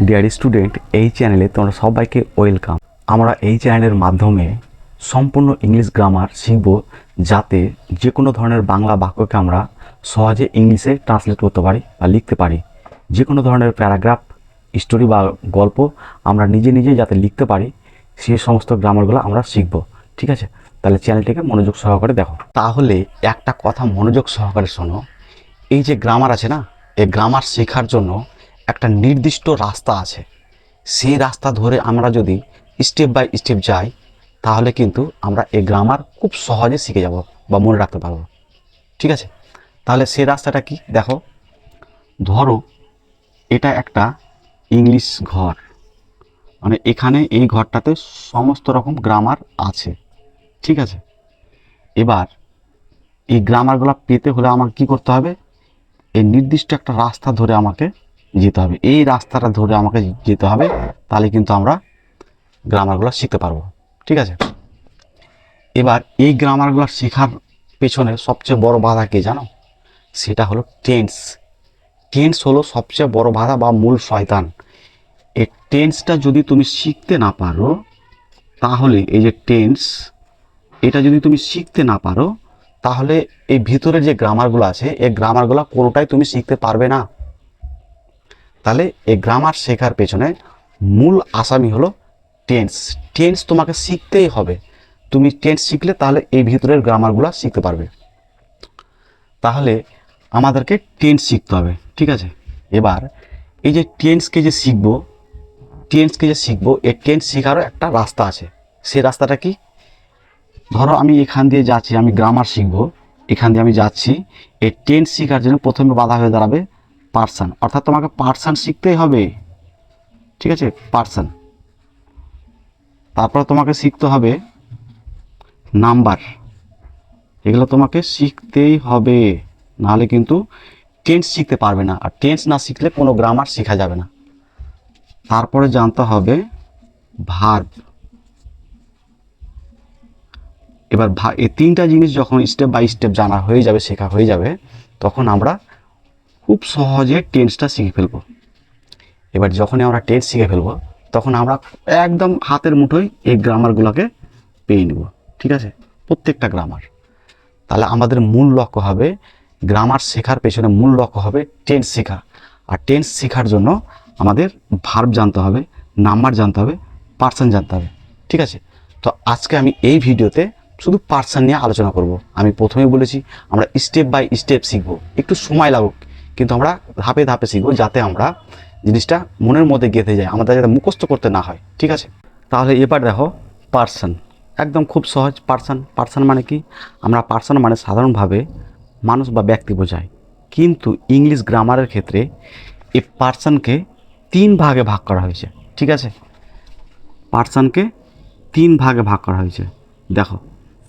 Dear student এই চ্যানেলে তোমরা সবাইকে ওয়েলকাম আমরা এই চ্যানেলের মাধ্যমে সম্পূর্ণ ইংলিশ গ্রামার শিখব যাতে যে কোনো ধরনের বাংলা বাক্যকে আমরা সহজে ইংলিশে ট্রান্সলেট করতে পারি বা লিখতে পারি। যে কোনো ধরনের প্যারাগ্রাফ স্টোরি বা গল্প আমরা নিজে নিজে যাতে লিখতে পারি সেই সমস্ত গ্রামারগুলো আমরা শিখব। ঠিক আছে? তাহলে চ্যানেলটিকে মনোযোগ সহকারে দেখো। তাহলে একটা কথা মনোযোগ সহকারে শোনো। এই যে গ্রামার আছে না? এই গ্রামার শেখার জন্য একটা নির্দিষ্ট রাস্তা আছে। সেই রাস্তা ধরে আমরা যদি স্টেপ বাই স্টেপ যাই, তাহলে কিন্তু আমরা এই গ্রামার খুব সহজে শিখে যাব বা মনে রাখতে পারব। ঠিক আছে? তাহলে সেই রাস্তাটা কি? দেখো। ধরো, এটা একটা ইংলিশ ঘর। মানে এখানে এই ঘরটাতে সমস্ত রকম গ্রামার আছে। ঠিক আছে? এবার এই গ্রামারগুলো পেতে হলে আমাকে কি করতে হবে? এই নির্দিষ্ট একটা রাস্তা ধরে আমাকে যেতে হবে। এই রাস্তাটা ধরে আমাকে যেতে হবে, তাহলে কিন্তু আমরা গ্রামারগুলো শিখতে পারব। ঠিক আছে? এবার এই গ্রামারগুলো শেখার পেছনে সবচেয়ে বড় বাধা কে জানো? সেটা হলো টেন্স। টেন্স হলো সবচেয়ে বড় বাধা বা মূল শয়তান। এই টেন্সটা যদি তুমি শিখতে না পারো, তাহলে এই যে টেন্স, এটা যদি তুমি শিখতে না পারো, তাহলে এই ভিতরের যে গ্রামারগুলো আছে, এই গ্রামারগুলো কোনোটাই তুমি শিখতে পারবে না। তাহলে এই গ্রামার শেখার পেছনে মূল আসামি হলো টেন্স টেন্স তোমাকে শিখতেই হবে। তুমি টেন্স শিখলে তাহলে এই ভিতরের গ্রামারগুলো শিখতে পারবে। তাহলে আমাদেরকে টেন্স শিখতে হবে, ঠিক আছে? এবার এই যে টেন্সকে যে শিখব টেন্সকে যে শিখব এই টেন্স শেখারও একটা রাস্তা আছে। সেই রাস্তাটা কি? ধরো আমি এখান দিয়ে যাচ্ছি, আমি গ্রামার শিখব। এখান দিয়ে আমি যাচ্ছি। এই টেন্স শেখার জন্য প্রথমে বাধা হয়ে দাঁড়াবে পার্সন অর্থাৎ তোমাকে পার্সন শিখতেই হবে। ঠিক আছে? পার্সন তারপর তোমাকে শিখতে হবে নাম্বার এগুলো তোমাকে শিখতেই হবে। নাহলে কিন্তু টেন্স শিখতে পারবে না। আর টেন্স না শিখলে কোনো গ্রামার শেখা যাবে না। তারপরে জানতে হবে ভার্ব এবার এই তিনটা জিনিস যখন স্টেপ বাই স্টেপ জানা হয়ে যাবে, শেখা হয়ে যাবে, তখন আমরা খুব সহজে টেন্সটা শিখে ফেলব। এবার যখনই আমরা টেন্স শিখে ফেলব, তখন আমরা একদম হাতের মুঠোয় এই গ্রামারগুলোকে পেয়ে নেব, ঠিক আছে? প্রত্যেকটা গ্রামার তাহলে আমাদের মূল লক্ষ্য হবে গ্রামার শেখার পেছনে মূল লক্ষ্য হবে টেন্স শেখা। আর টেন্স শেখার জন্য আমাদের ভার্ব জানতে হবে নাম্বার জানতে হবে পার্সন জানতে হবে, ঠিক আছে? তো আজকে আমি এই ভিডিওতে শুধু পার্সন নিয়ে আলোচনা করব। আমি প্রথমেই বলেছি, আমরা স্টেপ বাই স্টেপ শিখব। একটু সময় লাগুক। কিন্তু আমরা ধাপে ধাপে শিখব যাতে আমরা জিনিসটা মনের মধ্যে গেঁথে যায়, আমাদের যাতে মুখস্থ করতে না হয়, ঠিক আছে? তাহলে এবার দেখো পার্সন একদম খুব সহজ পার্সন পার্সন মানে কি? আমরা পার্সন মানে সাধারণভাবে মানুষ বা ব্যক্তি বোঝায়, কিন্তু ইংলিশ গ্রামারের ক্ষেত্রে এই পার্সনকে তিন ভাগে ভাগ করা হয়েছে, ঠিক আছে? পার্সনকে তিন ভাগে ভাগ করা হয়েছে, দেখো,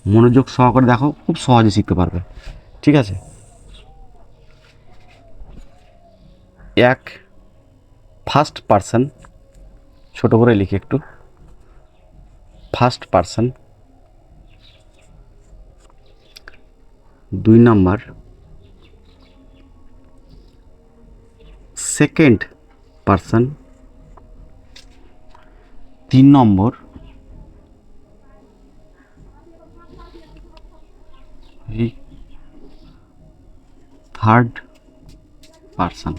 মনোযোগ সহকারে দেখো, খুব সহজে শিখতে পারবে, ঠিক আছে? এক ফার্স্ট পার্সন ছোট করে লিখে একটু ফার্স্ট পার্সন দুই নাম্বার সেকেন্ড পার্সন তিন নম্বর থার্ড পার্সন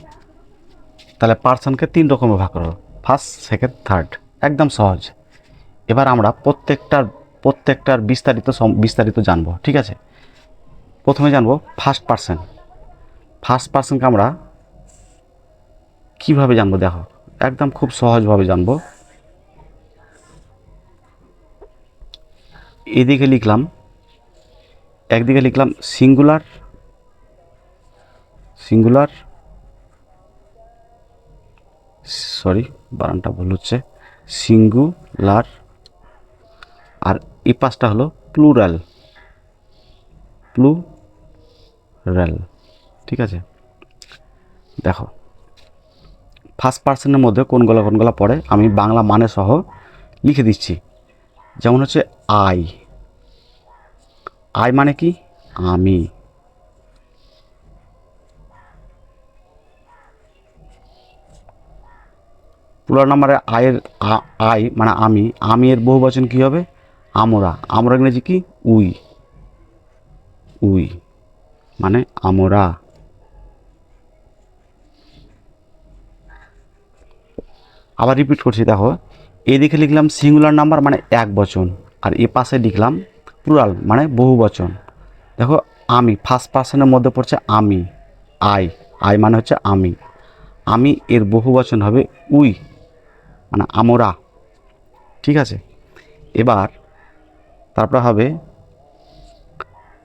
তাহলে পার্সনকে তিন রকমে ভাগ করো। ফার্স্ট সেকেন্ড থার্ড একদম সহজ। এবার আমরা প্রত্যেকটার প্রত্যেকটার বিস্তারিত বিস্তারিত জানব, ঠিক আছে? প্রথমে জানব ফার্স্ট পার্সন ফার্স্ট পার্সনকে আমরা কীভাবে জানব, দেখো? একদম খুব সহজভাবে জানব। এদিকে লিখলাম, একদিকে লিখলাম সিঙ্গুলার সিঙ্গুলার সরি বানানটা ভুল হচ্ছে। সিঙ্গুলার আর এই পাশটা হলো প্লুরাল। প্লুরাল, ঠিক আছে? দেখো ফার্স্ট পার্সনের মধ্যে কোনগুলো কোনগুলো পড়ে, আমি বাংলা মানে সহ লিখে দিচ্ছি। যেমন হচ্ছে আই। আই মানে কি? আমি। প্লুরাল নাম্বারে আয়ের আই মানে আমি আমি এর বহু বচন কী হবে? আমরা। আমরা ইংরেজি কি? উই। উই। মানে আমরা। আবার রিপিট করছি, দেখো। এদিকে লিখলাম সিঙ্গুলার নাম্বার মানে এক বচন, আর এ পাশে লিখলাম প্লুরাল মানে বহু বচন। দেখো, আমি ফার্স্ট পার্সনের মধ্যে পড়ছে আমি, আই। আই মানে হচ্ছে আমি। আমি এর বহু বচন হবে উই। মানে আমরা। ঠিক আছে? এবার তারপরে হবে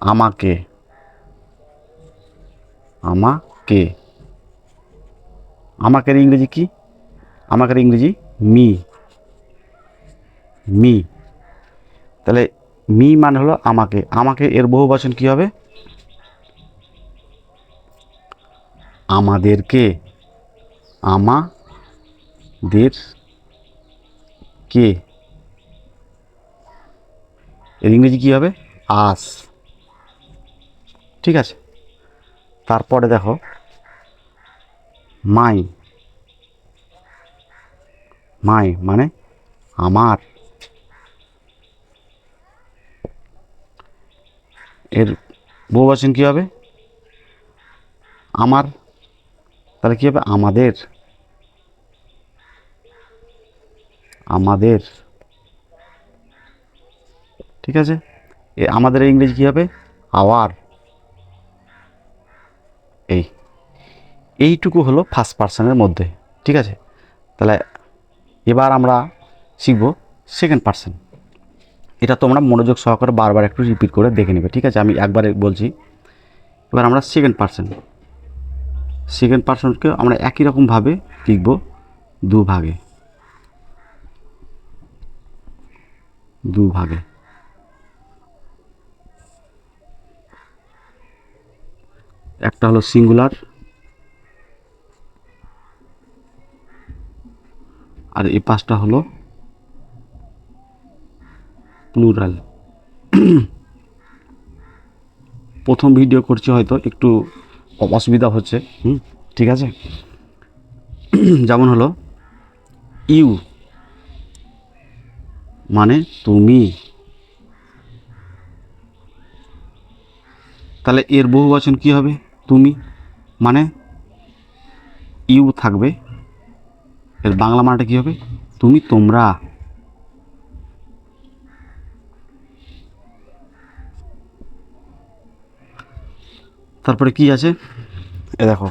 আমাকে। আমাকে। আমাকে ইংরেজি কি? আমাকে ইংরেজি মি। মি। তাহলে মি মানে হলো আমাকে। আমাকে এর বহু বচন কি হবে? আমাদেরকে। আমাদের কে? এর ইংরেজি কী হবে? আস। ঠিক আছে। তারপরে দেখো। মাই। মাই মানে আমার। এর বহুবচন কী হবে? আমার। তাহলে কী হবে? আমাদের। আমাদের। ঠিক আছে? এ আমাদের ইংরেজি কী হবে? আওয়ার। এই। এইটুকু হলো ফার্স্ট পার্সনের মধ্যে। ঠিক আছে? তাহলে এবার আমরা শিখব সেকেন্ড পার্সন এটা তোমরা মনোযোগ সহকারে বারবার একটু রিপিট করে দেখে নেবে। ঠিক আছে? আমি একবারে বলছি। এবার আমরা সেকেন্ড পার্সন সেকেন্ড পার্সনকে আমরা একই রকমভাবে লিখব দু ভাগে দু ভাগে একটা হলো সিঙ্গুলার, আর এই পাঁচটা হলো প্লুরাল। প্রথম ভিডিও করছি হয়তো, একটু অসুবিধা হচ্ছে, হুম, ঠিক আছে? যেমন হলো ইউ। মানে তুমি। তাহলে এর বহু বচন কী হবে? তুমি মানে ইউ থাকবে। এর বাংলা মানেটা কী হবে? তুমি তোমরা। তারপরে কি আছে? এ দেখো।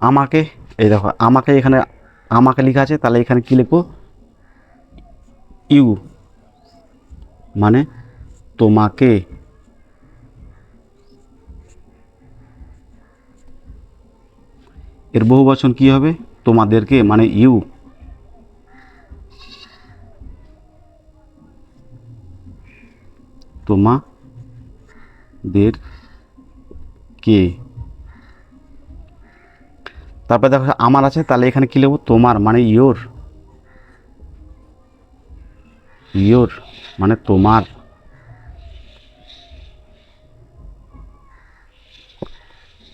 আমাকে, এই দেখো, আমাকে এখানে, আমাকে লেখা আছে, তাহলে এখানে কি লিখব? ইউ মানে তোমাকে। এর বহু বচন কি হবে? তোমাদেরকে মানে ইউ। তোমাদের কে তারপরে দেখো, আমার আছে, তাহলে এখানে কি লিখব? তোমার মানে ইয়োর। ইয়োর মানে তোমার।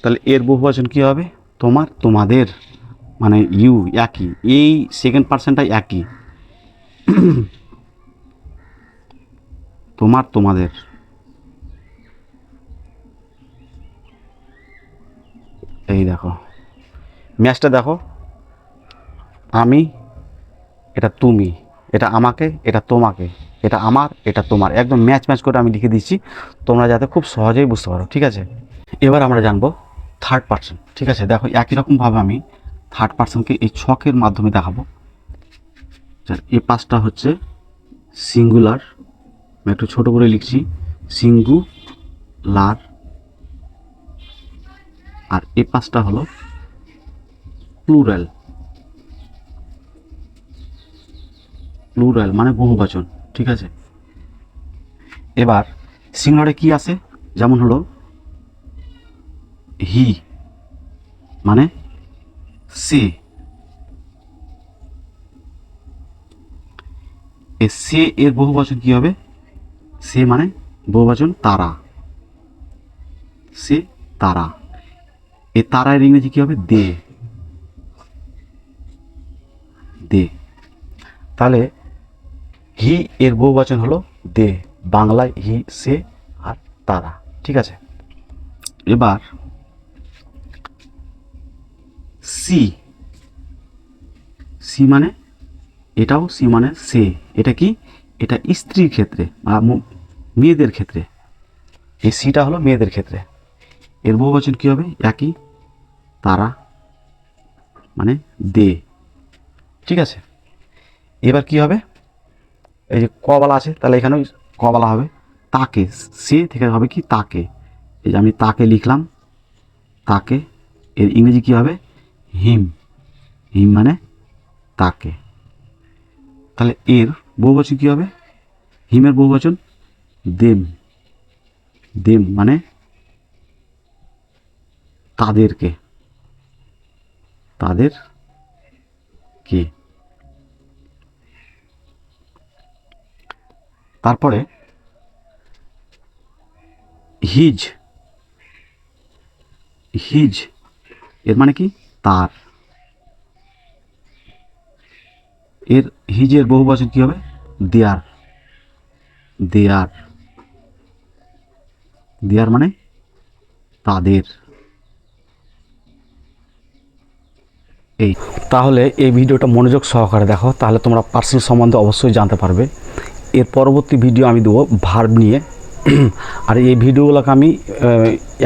তাহলে এর বহু বহুবচন কি হবে? তোমার, তোমাদের মানে ইউ, একই। এই সেকেন্ড পার্সনটা একই। তোমার, তোমাদের। এই দেখো। ম্যাচটা দেখো। আমি, এটা তুমি। এটা আমাকে, এটা তোমাকে, এটা আমার, এটা তোমার। একদম ম্যাচ ম্যাচ করে আমি লিখে দিচ্ছি তোমরা যাতে খুব সহজেই বুঝতে পারো, ঠিক আছে? এবার আমরা জানব থার্ড পার্সন ঠিক আছে? দেখো, একই রকমভাবে আমি থার্ড পার্সনকে এই ছকের মাধ্যমে দেখাবো। এ পাঁচটা হচ্ছে সিঙ্গুলার আমি একটু ছোটো করে লিখছি সিঙ্গুলার আর এ পাঁচটা হলো প্লুরাল প্লুরাল মানে বহুবচন, ঠিক আছে? এবার, সিঙ্গুলারে কি আছে? যেমন হলো হি মানে সে। সে এর বহুবচন কি হবে? সে মানে বহুবচন তারা। সে তারা। এ তারা এর ইংরেজি কি হবে? দে। দে। তাহলে হি এর বহু বচন হলো দে। বাংলায় হি, সে আর তারা। ঠিক আছে? এবার সি। সি মানে এটাও, সি মানে সে। এটা কি? এটা স্ত্রীর ক্ষেত্রে বা মেয়েদের ক্ষেত্রে। এই সিটা হলো মেয়েদের ক্ষেত্রে। এর বহু বচন কী হবে? একই। তারা মানে দে। ঠিক আছে? এবার কি হবে? এই যে কবালা আছে, তাহলে এখানেও কবালা হবে। তাকে, সে থেকে হবে কি তাকে। এই যে আমি তাকে লিখলাম, তাকে, এর ইংরেজি কি হবে? হিম। হিম মানে তাকে। তাহলে এর বহুবচন কী হবে? হিমের বহুবচন দেম। দেম মানে তাদেরকে। তাদের কে তারপরে, হিজ হিজ, এর মানে কি? তার। এর, হিজের বহু বছর কি হবে? দেয়ার। দেয়ার। দেয়ার মানে তাদের। এই। তাহলে এই ভিডিওটা মনোযোগ সহকারে দেখো, তাহলে তোমরা পার্সেল সম্বন্ধে অবশ্যই জানতে পারবে। এর পরবর্তী ভিডিও আমি দেবো ভার্ব নিয়ে। আর এই ভিডিওগুলোকে আমি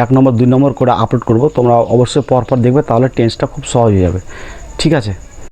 এক নম্বর, দুই নম্বর করে আপলোড করব। তোমরা অবশ্যই পরপর দেখবে, তাহলে টেন্সটা খুব সহজ হয়ে যাবে। ঠিক আছে?